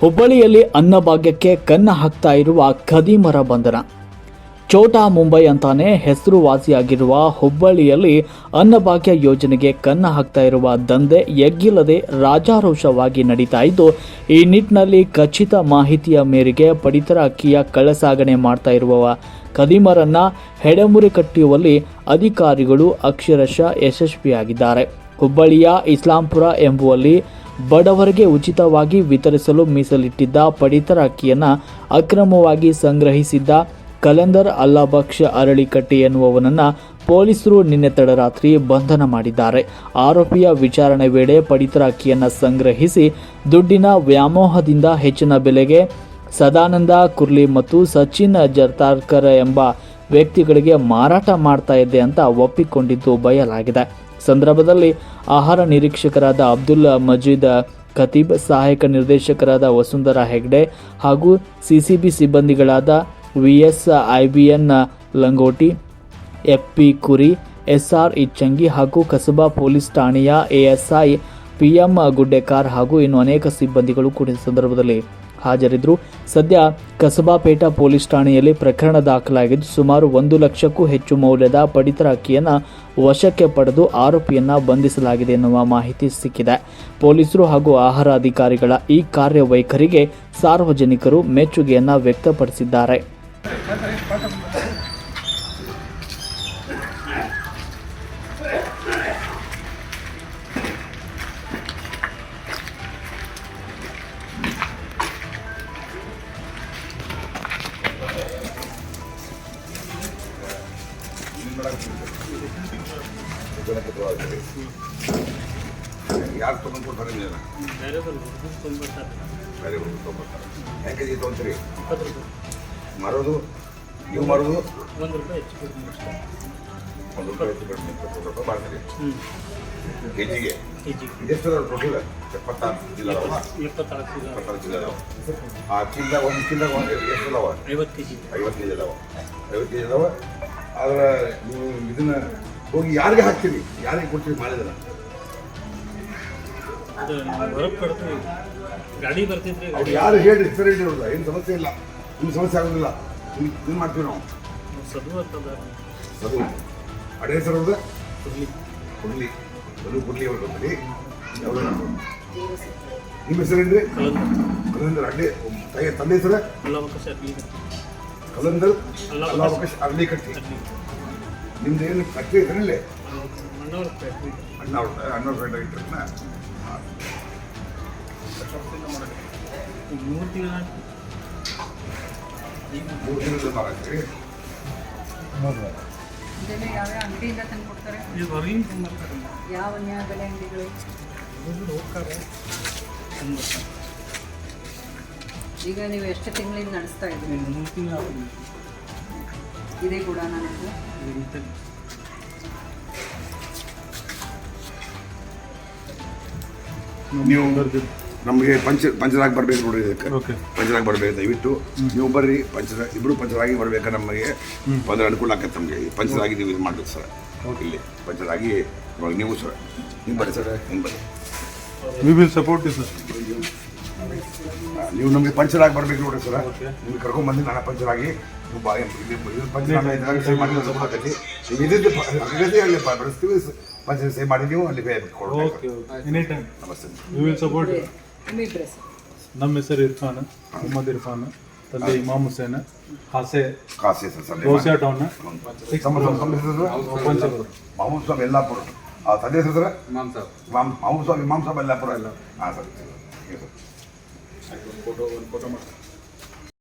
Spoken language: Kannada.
ಹುಬ್ಬಳ್ಳಿಯಲ್ಲಿ ಅನ್ನಭಾಗ್ಯಕ್ಕೆ ಕನ್ನ ಹಾಕ್ತಾ ಇರುವ ಖದೀಮರ ಬಂಧನ. ಚೋಟಾ ಮುಂಬೈ ಅಂತಾನೆ ಹೆಸರುವಾಸಿಯಾಗಿರುವ ಹುಬ್ಬಳ್ಳಿಯಲ್ಲಿ ಅನ್ನಭಾಗ್ಯ ಯೋಜನೆಗೆ ಕನ್ನ ಹಾಕ್ತಾ ಇರುವ ದಂಧೆ ಎಗ್ಗಿಲ್ಲದೆ ರಾಜಾರೋಷವಾಗಿ ನಡೀತಾ ಇದ್ದು, ಈ ನಿಟ್ಟಿನಲ್ಲಿ ಖಚಿತ ಮಾಹಿತಿಯ ಮೇರೆಗೆ ಪಡಿತರ ಅಕ್ಕಿಯ ಕಳ್ಳಸಾಗಣೆ ಮಾಡ್ತಾ ಇರುವ ಖದೀಮರನ್ನ ಹೆಡೆಮುರಿ ಕಟ್ಟುವಲ್ಲಿ ಅಧಿಕಾರಿಗಳು ಅಕ್ಷರಶಃ ಯಶಸ್ವಿಯಾಗಿದ್ದಾರೆ. ಹುಬ್ಬಳ್ಳಿಯ ಇಸ್ಲಾಂಪುರ ಎಂಬುವಲ್ಲಿ ಬಡವರಿಗೆ ಉಚಿತವಾಗಿ ವಿತರಿಸಲು ಮೀಸಲಿಟ್ಟಿದ್ದ ಪಡಿತರ ಅಕ್ಕಿಯನ್ನು ಅಕ್ರಮವಾಗಿ ಸಂಗ್ರಹಿಸಿದ್ದ ಕಲಂದರ್ ಅಲ್ಲಾಬಕ್ಷ ಅರಳಿಕಟ್ಟಿ ಎನ್ನುವವನನ್ನು ಪೊಲೀಸರು ನಿನ್ನೆ ತಡರಾತ್ರಿ ಬಂಧನ ಮಾಡಿದ್ದಾರೆ. ಆರೋಪಿಯ ವಿಚಾರಣೆ ವೇಳೆ ಪಡಿತರ ಅಕ್ಕಿಯನ್ನು ಸಂಗ್ರಹಿಸಿ ದುಡ್ಡಿನ ವ್ಯಾಮೋಹದಿಂದ ಹೆಚ್ಚಿನ ಬೆಲೆಗೆ ಸದಾನಂದ, ಕುರ್ಲಿ ಮತ್ತು ಸಚಿನ್ ಜರ್ತಾರ್ಕರ್ ಎಂಬ ವ್ಯಕ್ತಿಗಳಿಗೆ ಮಾರಾಟ ಮಾಡ್ತಾ ಇದೆ ಅಂತ ಒಪ್ಪಿಕೊಂಡಿದ್ದು ಬಯಲಾಗಿದೆ. ಸಂದರ್ಭದಲ್ಲಿ ಆಹಾರ ನಿರೀಕ್ಷಕರಾದ ಅಬ್ದುಲ್ ಮಜೀದ್, ಖತೀಬ್ ಸಹಾಯಕ ನಿರ್ದೇಶಕರಾದ ವಸುಂಧರಾ ಹೆಗ್ಡೆ ಹಾಗೂ ಸಿಸಿಬಿ ಸಿಬ್ಬಂದಿಗಳಾದ ವಿಎಸ್ ಐಬಿಎನ್ ಲಂಗೋಟಿ, ಎಫ್ಪಿ ಕುರಿ, ಎಸ್ಆರ್ ಇಚ್ಚಂಗಿ ಹಾಗೂ ಕಸಬಾ ಪೊಲೀಸ್ ಠಾಣೆಯ ಎಎಸ್ಐ ಪಿಎಂ ಗುಡ್ಡೆಕಾರ್ ಹಾಗೂ ಇನ್ನು ಅನೇಕ ಸಿಬ್ಬಂದಿಗಳು ಕೂಡ ಸಂದರ್ಭದಲ್ಲಿ ಹಾಜರಿದ್ದರು. ಸದ್ಯ ಕಸಬಾಪೇಟ ಪೊಲೀಸ್ ಠಾಣೆಯಲ್ಲಿ ಪ್ರಕರಣ ದಾಖಲಾಗಿದ್ದು ಸುಮಾರು ಒಂದು ಲಕ್ಷಕ್ಕೂ ಹೆಚ್ಚು ಮೌಲ್ಯದ ಪಡಿತರ ಅಕ್ಕಿಯನ್ನು ವಶಕ್ಕೆ ಪಡೆದು ಆರೋಪಿಯನ್ನು ಬಂಧಿಸಲಾಗಿದೆ ಎನ್ನುವ ಮಾಹಿತಿ ಸಿಕ್ಕಿದೆ. ಪೊಲೀಸರು ಹಾಗೂ ಆಹಾರ ಅಧಿಕಾರಿಗಳ ಈ ಕಾರ್ಯವೈಖರಿಗೆ ಸಾರ್ವಜನಿಕರು ಮೆಚ್ಚುಗೆಯನ್ನು ವ್ಯಕ್ತಪಡಿಸಿದ್ದಾರೆ. ಯಾರು ತೊಗೊಂಡು ಕೊಡ್ತಾರೆ ಇದನ್ನ ಬೇರೆ ತೊಗೊಂಡ್ಬರ್ತಾರೆ ಹೆಂಗೆ ಕೆಜಿ ತೊಗೊಂತೀರಿ ಮಾರೋದು ನೀವು ಮಾರೋದು ಒಂದು ರೂಪಾಯಿ ಹೆಚ್ಚು ಕಡಿಮೆ ಒಂದು ರೂಪಾಯಿ ಹೆಚ್ಚು ಕಡಿಮೆ ಇಪ್ಪತ್ತು ರೂಪಾಯಿ ಮಾಡ್ತೀರಿ ಕೆ ಜಿಗೆ ಎಷ್ಟು ಟೋಟಲ್ ಎಪ್ಪತ್ತಾರು ಅದಾವ ಎಪ್ಪತ್ತಾರು ಚೀಲ ಅದಾವ ಆ ಚೀಲ ಒಂದು ಚೀಲ ಒಂದು ಎಷ್ಟು ಅದಾವ ಐವತ್ತು ಕೆ ಜಿ ಐವತ್ತು ಕೆ ಜಿ ಅದಾವ ಐವತ್ತು ಕೆ ಜಿ ಅದಾವ ಆದ್ರೆ ನೀವು ಇದನ್ನ ಹೋಗಿ ಯಾರಿಗೆ ಹಾಕ್ತೀರಿ? ಯಾರಿಗೆ ಕೊಡ್ತೀರಿ ಮಾಡಿದ್ರ? ಗಾಡಿ ಬರ್ತಿದ್ರಿ ಅವ್ರು ಯಾರು ಹೇಳಿ ಸರಿ ಹೇಳಿರೋದ ಏನು ಸಮಸ್ಯೆ ಇಲ್ಲ. ನಿಮ್ಮ ಸಮಸ್ಯೆ ಆಗೋದಿಲ್ಲ. ಏನು ಮಾಡ್ತೀವಿ ನಾವು? ಸದು ಅಡೆ ಹೆಸರು ಅವ್ರದ್ದು? ಕೊಡ್ಲಿ. ಕೊಡ್ಲಿ. ಕೊಡ್ಲಿ ಅವ್ರ ಕೊಡ್ಲಿ. ನಿಮ್ಮ ಹೆಸರು ಏನ್ರಿ ಕಲಂದ್ರ ಅಡ್ಡೆ ತಾಯಿ ತಂದೆ ಹೆಸರ? ಕಲಂದರ್ ಅಲ್ಲಾವಕಾಶ. ಅಲ್ಲಾವಕಾಶ ಅರ್ಲಿ ಕಟ್ಟಿ ಅರ್ಲಿ ನಿಮ್ದು ಏನು ಕಟ್ಟಿ ಹೆಸರಲ್ಲೇ ಮಣ್ಣವ್ರ ಫ್ಯಾಕ್ಟ್ರಿ ಅಣ್ಣ ಅವ್ರ ಅಣ್ಣ ಫ್ರೆಂಡ್ ಆಗಿರ್ತಾರನ್ನ ಮೂರು ತಿಂಗಳ ಮೂರು ದಿನದ ಮಾರಾಕ್ರಿ ಇದೆಲ್ಲ ಯಾವ್ಯಾವ ಅಂಗಡಿಯಿಂದ ತಂದು ಕೊಡ್ತಾರೆ ಇದು ಹೊರಗಿನ ತುಂಬಿರ್ತಾರೆ ಯಾವ ನ್ಯಾಯ ಬೆಲೆ ಅಂಗಡಿಗಳು ಇವ್ರು ಹೋಗ್ತಾರೆ ತುಂಬಿರ್ತಾರೆ ಈಗ ನೀವು ಎಷ್ಟು ತಿಂಗಳಿಂದ ನಡೆಸ್ತಾ ಇದ್ದೀರಿ? ಇದು ಮೂರು ತಿಂಗಳ ಇದೇ ಕೂಡ ನನಗೆ. ನೀವು ನಮಗೆ ಪಂಚ ಪಂಚರಾಗಿ ಬರಬೇಕು ನೋಡಿ ಇದಕ್ಕೆ. ಓಕೆ. ಪಂಚರಾಗಿ ಬರಬೇಕು ದಯವಿಟ್ಟು. ನೀವು ಬರ್ರಿ ಪಂಚರ ಇಬ್ಬರು ಪಂಚರಾಗಿ ಬರಬೇಕು ನಮಗೆ? ಬಂದ್ರೆ ಅನುಕೂಲ ಆಗತ್ತೆ ನಮಗೆ. ಪಂಚರಾಗಿ ನೀವು ಇದು ಮಾಡ್ಬೇಕು ಸರ್. ಇಲ್ಲಿ ಪಂಚರಾಗಿ ಇವಾಗ ನೀವು ಸರ್. ನೀವು ಬರ್ರಿ ಸರ್. ಹಿಂಗೆ ಬರ್ರಿ. We will support you sir ನೀವು ನಮಗೆ ಪಂಚರಾಗಿ ಬರ್ಬೇಕು ನೋಡ್ರಿ ಸರ್. ನಿಮ್ಗೆ ಕರ್ಕೊಂಡ್ ಬಂದು ನಾನು ಪಂಚರ್ ಆಗಿ ಇದ್ರಾಗ ಸಹಿ ಮಾಡಿ ನೀವು ಅಲ್ಲಿ ಪ- ಬಳಸ್ತೀವಿ ಪಂಚ ಸಹಿ ಮಾಡಿ ನೀವು ಅಲ್ಲಿ ಬೇ- ಕೊಡ್ಬೇಕು. ಓಕೆ ಎನಿ ಟೈಮ್ ನಮಸ್ತೆ. ಸರ್. ನಮ್ಮ ಹೆಸರು ಇರ್ಫಾನ್ ಮೊಹಮ್ಮದ್ ಇರ್ಫಾನ್ ತಂದೆ ಇಮಾಮ್ ಹುಸೇನ್ ಹಾಸೆ ಕಾಸಿ sir sir? Town Mamul Swami Yellapur ಆ ತಂದೆ ಹೆಸರು ಮಾಮ್ ಮಾಮೂಲ್ ಸ್ವಾಮಿ ಮಾಮ್ ಸ್ವಾಮಿ ಯಲ್ಲಾಪುರ ಎಲ್ಲ. ಹಾಂ ಸರ್ ಸರ್. ಫೋಟೋ ಒಂದು ಫೋಟೋ ಮಾಡಿ